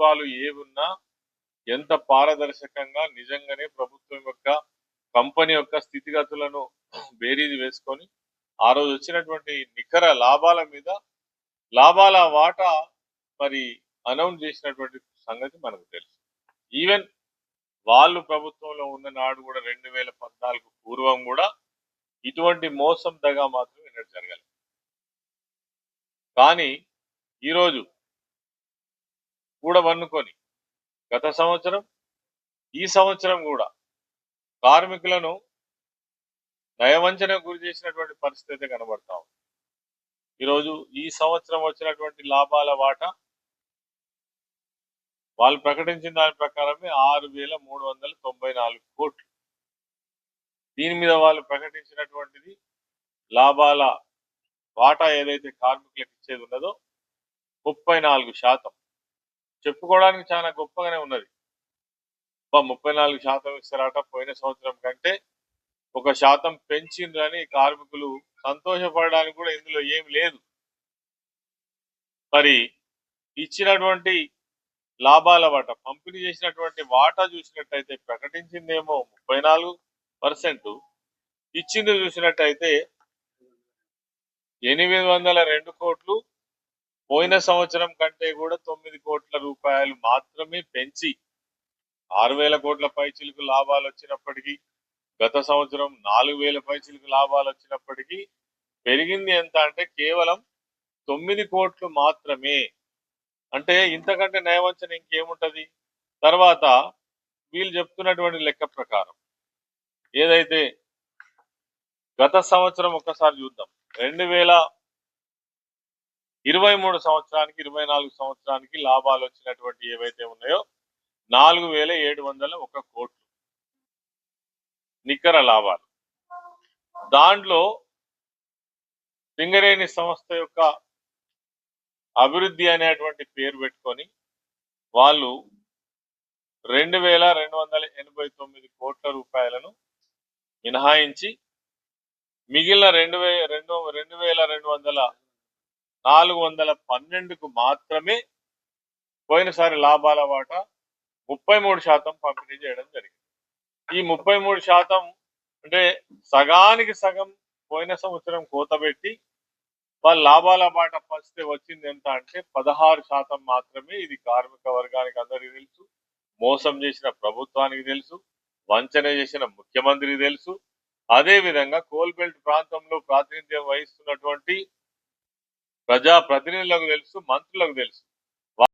ప్రభుత్వాలు ఏవున్నా ఎంత పారదర్శకంగా నిజంగానే ప్రభుత్వం యొక్క కంపెనీ యొక్క స్థితిగతులను బేరీది వేసుకొని ఆ రోజు వచ్చినటువంటి నికర లాభాల మీద లాభాల వాటా మరి అనౌన్స్ చేసినటువంటి సంగతి మనకు తెలుసు. ఈవెన్ వాళ్ళు ప్రభుత్వంలో ఉన్న నాడు కూడా రెండు వేల పద్నాలుగు పూర్వం కూడా ఇటువంటి మోసం దగా మాత్రం ఎన్నడూ జరగలేదు. కానీ ఈరోజు కూడా వన్నుకొని గత సంవత్సరం ఈ సంవత్సరం కూడా కార్మికులను నయవంచన గురి చేసినటువంటి పరిస్థితి అయితే కనబడతా ఉంది. ఈరోజు ఈ సంవత్సరం వచ్చినటువంటి లాభాల వాటా వాళ్ళు ప్రకటించిన దాని ప్రకారమే ఆరు వేల మూడు వందల తొంభై నాలుగు కోట్లు. దీని మీద వాళ్ళు ప్రకటించినటువంటిది లాభాల వాటా ఏదైతే కార్మికులకు ఇచ్చేది ఉన్నదో ముప్పై నాలుగు శాతం. చెప్పుకోవడానికి చాలా గొప్పగానే ఉన్నది. ముప్పై నాలుగు శాతం ఇస్తారట పోయిన సంవత్సరం కంటే. ఒక శాతం పెంచిండ్రని కార్మికులు సంతోషపడడానికి కూడా ఇందులో ఏం లేదు. మరి ఇచ్చినటువంటి లాభాల వాటా పంపిణీ చేసినటువంటి వాటా చూసినట్టయితే ప్రకటించిందేమో ముప్పై నాలుగు పర్సెంట్. ఇచ్చింది చూసినట్టయితే ఎనిమిది వందల రెండు కోట్లు పోయిన సంవత్సరం కంటే కూడా తొమ్మిది కోట్ల రూపాయలు మాత్రమే పెంచి ఆరు వేల కోట్ల పైచిలకు లాభాలు వచ్చినప్పటికీ గత సంవత్సరం నాలుగు వేల పైచిలకు లాభాలు వచ్చినప్పటికీ పెరిగింది ఎంత అంటే కేవలం తొమ్మిది కోట్లు మాత్రమే. అంటే ఇంతకంటే నయవంచన ఇంకేముంటది? తర్వాత వీళ్ళు చెప్తున్నటువంటి లెక్క ప్రకారం ఏదైతే గత సంవత్సరం ఒక్కసారి చూద్దాం. రెండు వేల ఇరవై మూడు సంవత్సరానికి ఇరవై నాలుగు సంవత్సరానికి లాభాలు వచ్చినటువంటి ఏవైతే ఉన్నాయో నాలుగు వేల ఏడు వందల ఒక కోట్లు. నికర లాభాలు. దాంట్లో సింగరేణి సంస్థ యొక్క అభివృద్ధి అనేటువంటి పేరు పెట్టుకొని వాళ్ళు రెండు వేల రెండు వందల ఎనభై తొమ్మిది కోట్ల రూపాయలను మినహాయించి మిగిలిన రెండు వే రెండు రెండు వేల రెండు వందల నాలుగు వందల పన్నెండుకు మాత్రమే పోయినసారి లాభాల వాటా ముప్పై మూడు శాతం పంపిణీ చేయడం జరిగింది. ఈ ముప్పై మూడు శాతం అంటే సగానికి సగం పోయిన సంవత్సరం కోతబెట్టి వాళ్ళ లాభాల బాట పరిస్థితి వచ్చింది ఎంత అంటే పదహారు శాతం మాత్రమే ఇది కార్మిక వర్గానికి అందరికీ తెలుసు మోసం చేసిన ప్రభుత్వానికి తెలుసు వంచన చేసిన ముఖ్యమంత్రికి తెలుసు. అదే విధంగా కోల్బెల్ట్ ప్రాంతంలో ప్రాతినిధ్యం వహిస్తున్నటువంటి ప్రజా ప్రతినిధులకు తెలుసు మంత్రులకు తెలుసు.